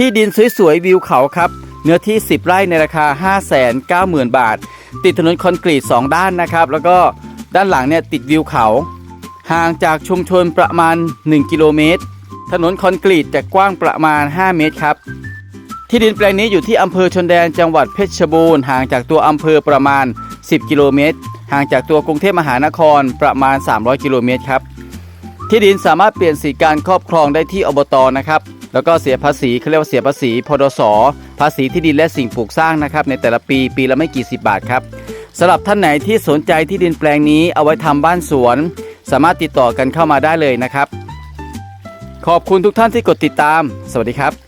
ที่ดินสวยๆวิวเขาครับ เนื้อที่ 10 ไร่ในราคา 590,000 บาท ติดถนนคอนกรีต 2 ด้านนะครับ แล้วก็ด้านหลังเนี่ยติดวิวเขา ห่างจากชุมชนประมาณ 1 กิโลเมตร ถนนคอนกรีตจะกว้างประมาณ 5 เมตรครับ ที่ดินแปลงนี้อยู่ที่อำเภอชนแดนจังหวัดเพชรบูรณ์ห่างจากตัวอำเภอประมาณ 10 กิโลเมตร ห่างจากตัวกรุงเทพมหานครประมาณ 300 กิโลเมตรครับ ที่ดินสามารถเปลี่ยนสีการครอบครองได้ที่อบตนะครับ แล้วก็เสียภาษีเขาเรียกว่าเสียภาษีพดสภาษีที่ดินและสิ่งปลูกสร้างนะครับในแต่ละปีปีละไม่กี่สิบบาทครับสำหรับท่านไหนที่สนใจที่ดินแปลงนี้เอาไว้ทำบ้านสวน สามารถติดต่อกันเข้ามาได้เลยนะครับ ขอบคุณทุกท่านที่กดติดตาม สวัสดีครับ